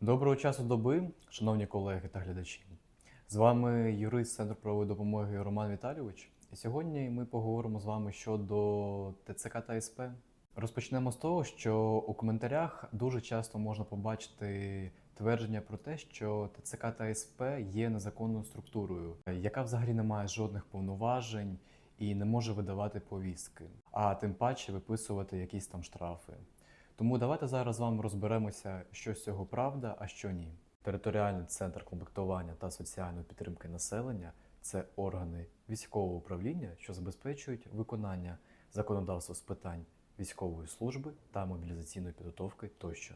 Доброго часу доби, шановні колеги та глядачі. З вами юрист Центру правової допомоги Роман Віталійович. І сьогодні ми поговоримо з вами щодо ТЦК та СП. Розпочнемо з того, що у коментарях дуже часто можна побачити твердження про те, що ТЦК та СП є незаконною структурою, яка взагалі не має жодних повноважень і не може видавати повістки, а тим паче виписувати якісь там штрафи. Тому давайте зараз з вами розберемося, що з цього правда, а що ні. Територіальний центр комплектування та соціальної підтримки населення це органи військового управління, що забезпечують виконання законодавства з питань військової служби та мобілізаційної підготовки тощо.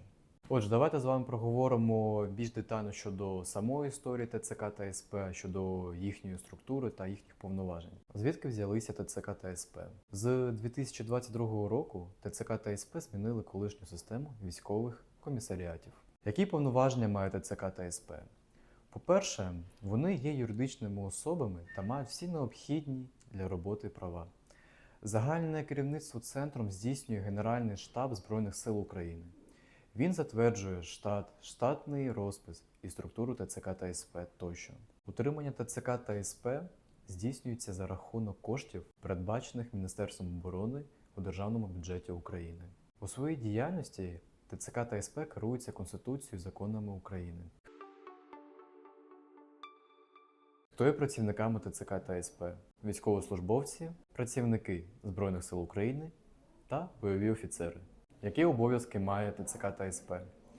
Отже, давайте з вами проговоримо більш детально щодо самої історії ТЦК та СП, щодо їхньої структури та їхніх повноважень. Звідки взялися ТЦК та СП? З 2022 року ТЦК та СП змінили колишню систему військових комісаріатів. Які повноваження має ТЦК та СП? По-перше, вони є юридичними особами та мають всі необхідні для роботи права. Загальне керівництво центром здійснює Генеральний штаб Збройних сил України. Він затверджує штат, штатний розпис і структуру ТЦК та СП тощо. Утримання ТЦК та СП здійснюється за рахунок коштів, передбачених Міністерством оборони у Державному бюджеті України. У своїй діяльності ТЦК та СП керуються Конституцією і законами України. Хто є працівниками ТЦК та СП? Військовослужбовці, працівники Збройних сил України та бойові офіцери. Які обов'язки має ТЦК та СП?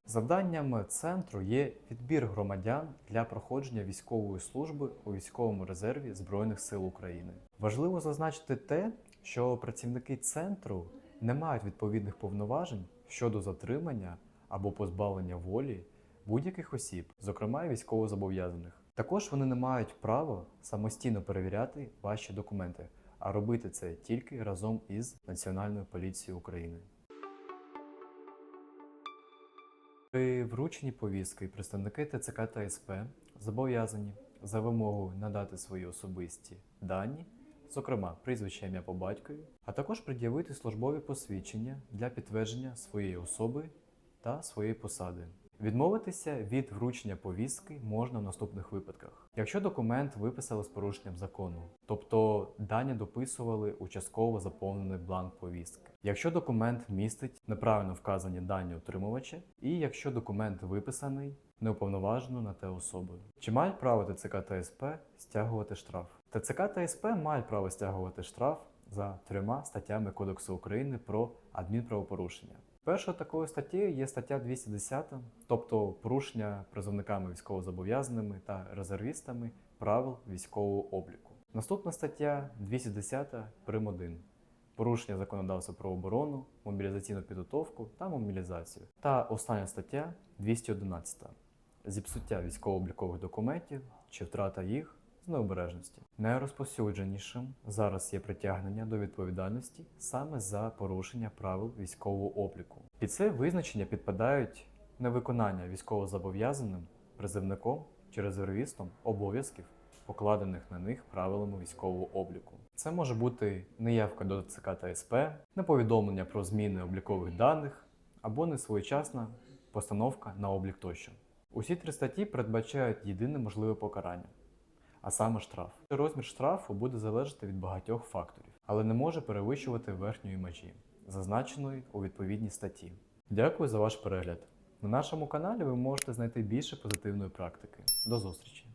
Завданням центру є відбір громадян для проходження військової служби у військовому резерві Збройних сил України. Важливо зазначити те, що працівники центру не мають відповідних повноважень щодо затримання або позбавлення волі будь-яких осіб, зокрема військовозобов'язаних. Також вони не мають права самостійно перевіряти ваші документи, а робити це тільки разом із Національною поліцією України. При врученні повістки представники ТЦК та СП зобов'язані за вимогою надати свої особисті дані, зокрема прізвище ім'я по батькові, а також пред'явити службові посвідчення для підтвердження своєї особи та своєї посади. Відмовитися від вручення повістки можна в наступних випадках. Якщо документ виписали з порушенням закону, тобто дані дописували у частково заповнений бланк повістки. Якщо документ містить неправильно вказані дані отримувача, і якщо документ виписаний неуповноважено на те особою. Чи мають право ТЦК та СП стягувати штраф? ТЦК та СП мають право стягувати штраф за трьома статтями Кодексу України про адмінправопорушення. Першою такою статтєю є стаття 210, тобто порушення призовниками військовозобов'язаними та резервістами правил військового обліку. Наступна стаття 210 прим. 1. Порушення законодавства про оборону, мобілізаційну підготовку та мобілізацію. Та остання стаття 211. Зіпсуття військово-облікових документів чи втрата їх з необережності. Найрозповсюдженішим зараз є притягнення до відповідальності саме за порушення правил військового обліку. Під це визначення підпадають невиконання військовозобов'язаним призивником чи резервістом обов'язків, покладених на них правилами військового обліку. Це може бути неявка до ТЦК та СП, неповідомлення про зміни облікових даних або несвоєчасна постановка на облік тощо. Усі три статті передбачають єдине можливе покарання а саме штраф. Розмір штрафу буде залежати від багатьох факторів, але не може перевищувати верхньої межі, зазначеної у відповідній статті. Дякую за ваш перегляд. На нашому каналі ви можете знайти більше позитивної практики. До зустрічі!